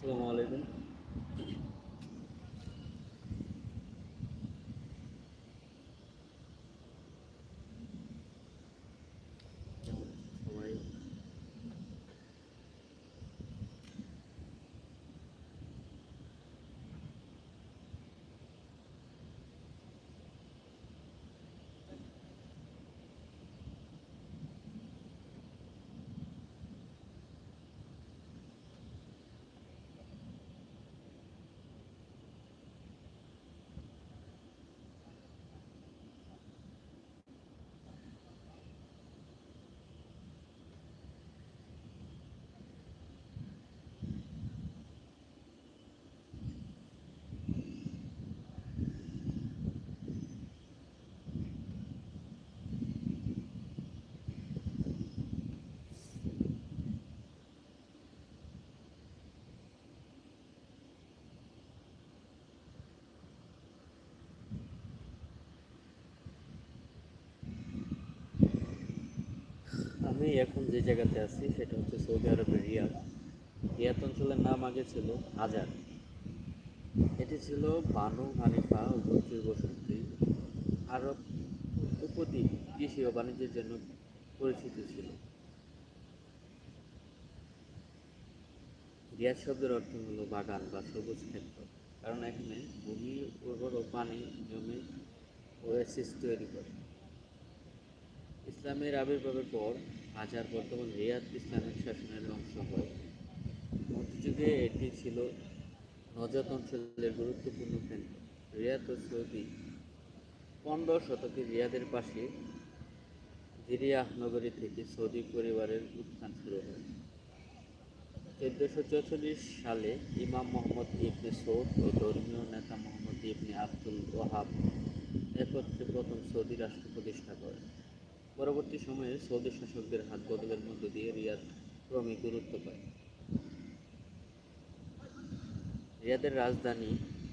আসসালামু আলাইকুম। আমি এখন যে জায়গাতে আছি, সেটা হচ্ছে সৌদি আরবের রিয়াদ। রিয়াদ অঞ্চলের নাম আগে ছিল হাজার এটি ছিল বানু হানিফা উপদ্বীপ বসতি। আরব উপদ্বীপ কৃষি ও বাণিজ্যের জন্য পরিচিত ছিল। রিয়াদ শব্দের অর্থ হলো বাগান বা সবুজ ক্ষেত্র। কারণ এখানে ভূমি, উর্বর ও পানি জমে ওয়েসিস তৈরি করে। ইসলামের আবির্ভাবের পর হাজার বর্তমান রিয়াদ ইসলামিক শাসনের অংশ হয়। মধ্যযুগে এটি ছিল নজাত অঞ্চলের গুরুত্বপূর্ণ কেন্দ্র। রিয়াদ ও সৌদি পনেরো শতকে রিয়াদের পাশে জিরিয়াহ নগরী থেকে সৌদি পরিবারের উত্থান শুরু হয়। চোদ্দোশো চৌচল্লিশ সালে ইমাম মোহাম্মদ ইবনে সৌদ ও ধর্মীয় নেতা মোহাম্মদ ইবনে আব্দুল ওয়াহাব একত্রে প্রথম সৌদি রাষ্ট্র প্রতিষ্ঠা করেন। পরবর্তী সময়ে সৌদি শাসকদের হাত বদলের মধ্য দিয়ে রিয়াদ ক্রমে গুরুত্ব পায়। রিয়াদের রাজধানী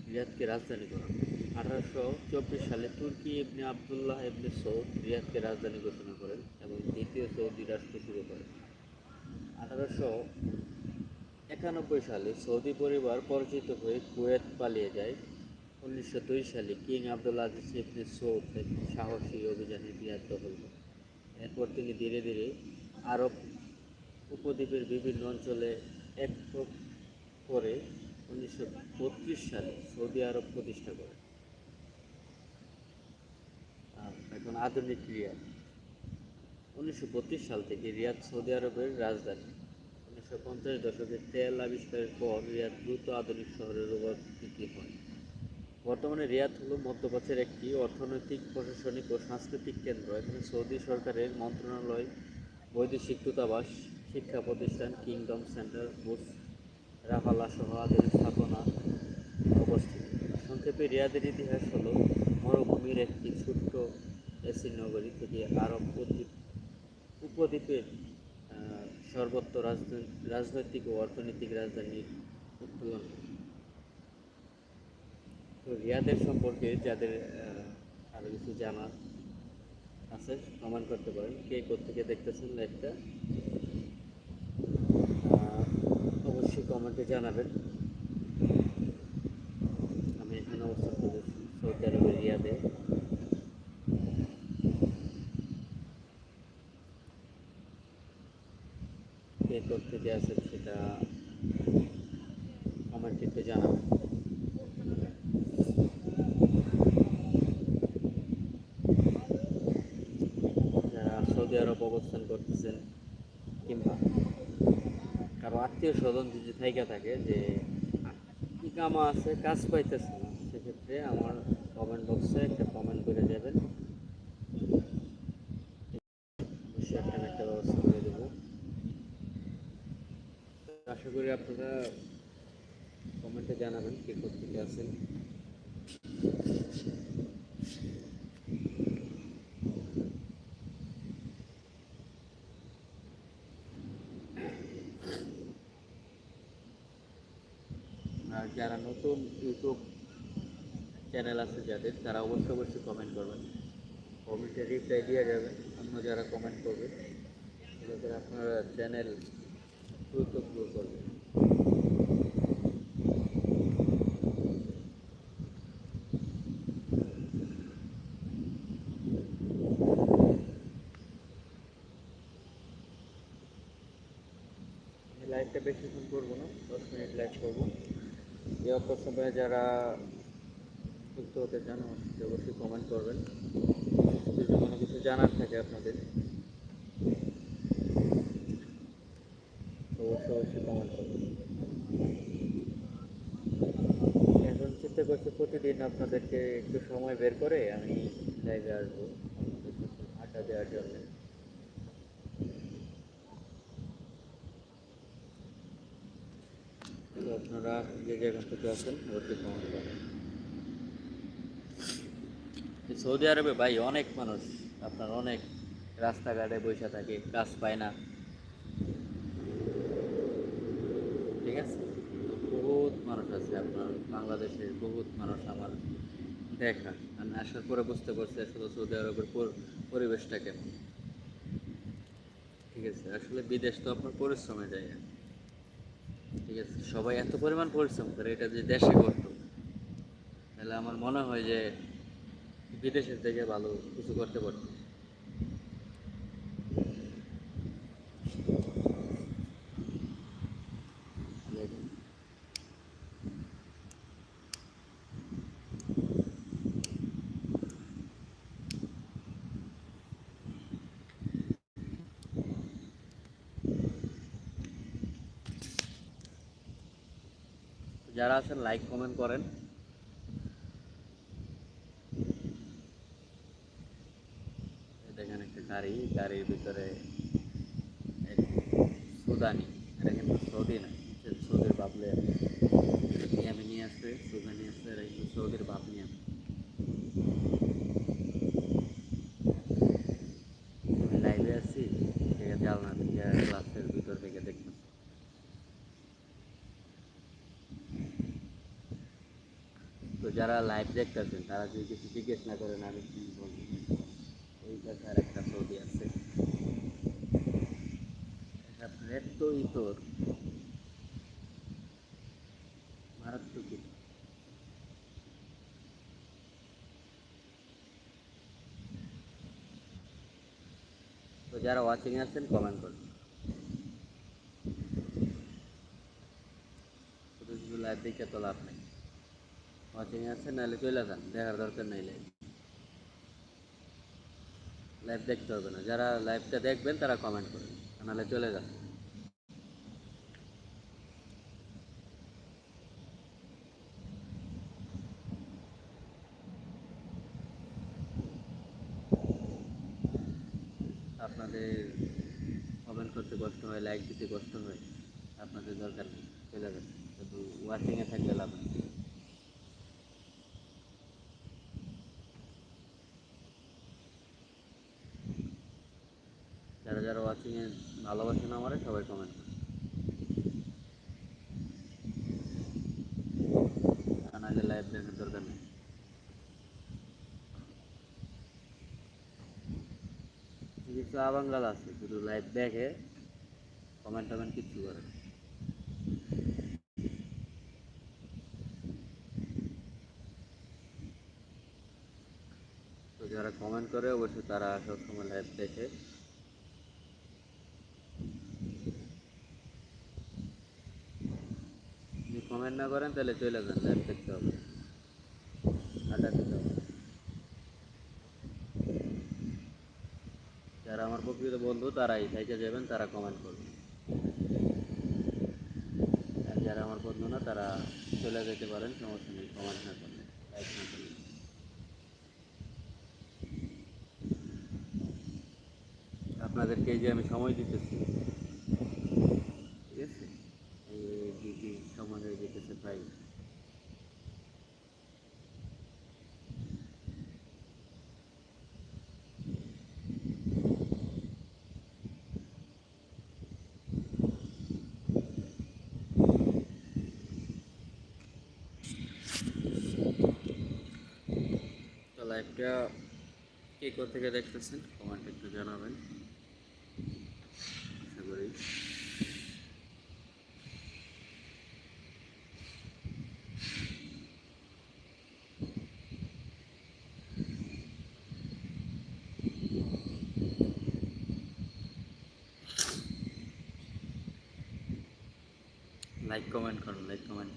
রিয়াদকে রাজধানী করা আঠারোশো চব্বিশ সালে তুর্কি ইবনে আবদুল্লাহ ইবনে সৌদ রিয়াদকে রাজধানী ঘোষণা করেন এবং দ্বিতীয় সৌদি রাষ্ট্র শুরু করেন। আঠারোশো একানব্বই সালে সৌদি পরিবার পরিচিত হয়ে কুয়েত পালিয়ে যায়। উনিশশো দুই সালে King Abdul Aziz Ibn Saud এক সাহসী অভিযানে রিয়াদ দখল করেন। এরপর তিনি ধীরে ধীরে আরব উপদ্বীপের বিভিন্ন অঞ্চলে এক করে উনিশশো বত্রিশ সালে সৌদি আরব প্রতিষ্ঠা আর এখন আধুনিক রিয়াদ। উনিশশো বত্রিশ সাল থেকে রিয়াদ সৌদি আরবের রাজধানী। উনিশশো পঞ্চাশ দশকে তেল আবিষ্কারের পর রিয়াদ দ্রুত আধুনিক শহরের রূপান্তরিত হয়। বর্তমানে রিয়াদ হল মধ্যপ্রাচ্যের একটি অর্থনৈতিক, প্রশাসনিক ও সাংস্কৃতিক কেন্দ্র। এখানে সৌদি সরকারের মন্ত্রণালয়, বৈদেশিক দূতাবাস, শিক্ষা প্রতিষ্ঠান, কিংডম সেন্টার, বুস, রাফালা সহ আদের স্থাপনা অবস্থিত সংক্ষেপে রিয়াদের ইতিহাস হলো মরুভূমির একটি ছোট্ট এসি নগরী থেকে আরব উপদ্বীপ উপদ্বীপের সর্বত্র রাজনৈতিক ও অর্থনৈতিক রাজধানীর উত্তোলন। তো রিয়াদের সম্পর্কে যাদের আহ, আরও কিছু জানার আছে কমেন্ট করতে পারেন কে কোথেকে দেখতেছেন লাইভটা। অবশ্যই কমেন্টে জানাবেন। আমি এখানে অবস্থান করেছি সৌদি আরবের রিয়াদে কে কোথেকে আছেন সেটা কমেন্টে একটু জানাবেন যারা সৌদি আরব অবস্থান করতেছেন কিংবা কারও আত্মীয় স্বজন যদি থাইকা থাকে যে কামা আছে, কাজ পাইতেছে না, সেক্ষেত্রে আমার কমেন্ট বক্সে একটা কমেন্ট করে যাবেন। আশা করি আপনারা কমেন্টে জানাবেন কে কোথেকে আছেন। যারা নতুন ইউটিউব চ্যানেল আছে যাদের, তারা অবশ্যই অবশ্যই কমেন্ট করবেন। কমেন্টে রিপ্লাই দেওয়া যাবে অন্য যারা কমেন্ট করবে, তাদের আপনারা চ্যানেল দ্রুত গ্রো করবেন। লাইভটা বেশিক্ষণ করব না, দশ মিনিট লাইট করব। এই অল্প সময়ে যারা যুক্ত হতে চান সাথে অবশ্যই কমেন্ট করবেন। যদি কোনো কিছু জানার থাকে আপনাদের অবশ্যই অবশ্যই কমেন্ট করবেন। এখন চিন্তা করছি প্রতিদিন আপনাদেরকে একটু সময় বের করে আমি লাইভে আসব। আড্ডা দেওয়ার জন্য তো আপনারা যে জায়গা থেকে আছেন অবশ্যই কমেন্ট করবেন এই সৌদি আরবে ভাই অনেক মানুষ, আপনার অনেক রাস্তাঘাটে বসে থাকে, কাজ পায় না। ঠিক আছে? বহুত মানুষ আছে আপনার, বাংলাদেশের বহুত মানুষ আমার দেখা। আমি আসার পরে বুঝতে পারছি আসলে সৌদি আরবের পরিবেশটা কেমন। ঠিক আছে? আসলে বিদেশ তো আপনার পরিশ্রমে যায়। ঠিক আছে, সবাই এত পরিমাণ পরিশ্রম করে, এটা যে দেশে করত। তাহলে আমার মনে হয় যে বিদেশের থেকে ভালো কিছু করতে পারতো দেখুন। যারা আছেন লাইক কমেন্ট করেন। দেখেন একটা গাড়ি, গাড়ির ভিতরে সুদানি, এটা কিন্তু সৌদি না, সৌদির বাবলে আমি সুদানি আসছে এটা কিন্তু সৌদির বাপ নিয়ে আসছে আমি লাইভে আছি সেখানে জালনা থেকে ক্লাসের ভিতর থেকে দেখতেছি তো যারা লাইভ দেখতেছেন, তারা যদি কিছু জিজ্ঞেস না করেন, আমি কি বলব? ওই কাছে আর একটা সৌদি আছে। আপনার ইতর। মারাত্মক। তো যারা ওয়াচিং আছেন কমেন্ট করুন। লাইভ দেখে তো লাভ নেই। ওয়াচিং আছে নাহলে চলে যান দেখার দরকার নাই লাইভ লাইভ দেখতে হবে না যারা লাইভটা দেখবেন তারা কমেন্ট করবেন নাহলে চলে যান আপনাদের কমেন্ট করতে কষ্ট হয় লাইক দিতে কষ্ট হয় আপনাদের দরকার নেই চলে যান শুধু ওয়াচিংয়ে থাকলে লাভ নেই যারা ওয়াচিংয়ে ভালোবাসেন আমারে, সবাই কমেন্ট নাহলে লাইভ দেখার দরকার নেই। কিছু আবাঙ্গাল আছে, শুধু লাইভ দেখে কমেন্ট টমেন্ট কিচ্ছু করে না। যারা কমেন্ট করে, অবশ্যই তারা সবসময় লাইভ দেখে যদি কমেন্ট না করেন, তাহলে চলে যান লাইভ দেখতে হবে। আড্ডা দিতে হবে। যারা আমার প্রকৃত বন্ধু, তারাই সাইকে যাবেন, তারা কমেন্ট করবেন আর যারা আমার বন্ধু না, তারা চলে যেতে পারেন, সমস্যা নেই কমেন্ট না করলে। না করলে আপনাদেরকে যে আমি সময় দিতেছি ঠিক আছে এই ডিউটি সময় হয়ে যেতেছে প্রায় লাইভটা কে থেকে দেখতেছেন? কমেন্ট একটু জানাবেন। লাইক কমেন্ট করুন like comment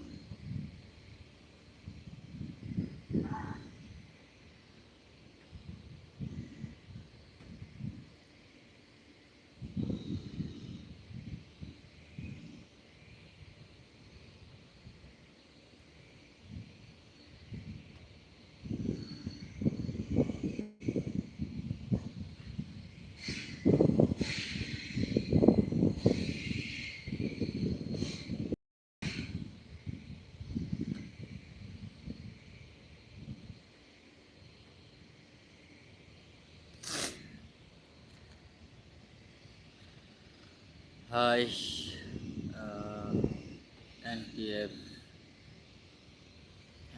Hi, uh, NTF,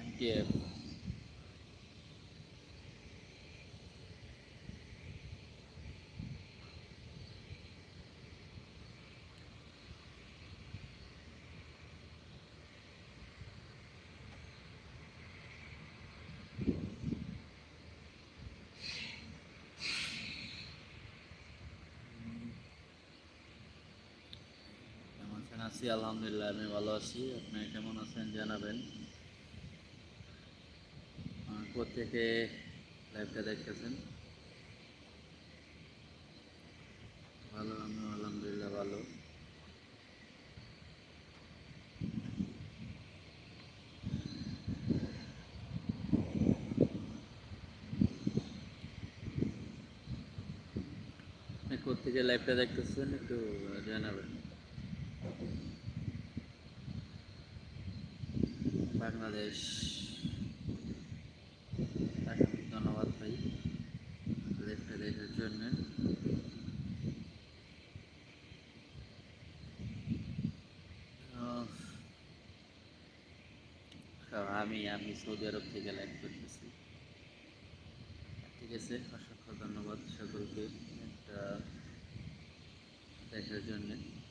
NTF. আছি, আলহামদুলিল্লাহ, আমি ভালো আছি। আপনি কেমন আছেন জানাবেন। আর থেকে লাইভটা দেখতেছেন? ভালো আমি আলহামদুলিল্লাহ ভালো। আপনি থেকে লাইভটা দেখতেছেন, একটু জানাবেন। বাংলাদেশ। ধন্যবাদ ভাই দেখার জন্য। আমি আমি সৌদি আরব থেকে লাইভ করতেছি। ঠিক আছে, অসংখ্য ধন্যবাদ সকলকে একটা দেখার জন্যে।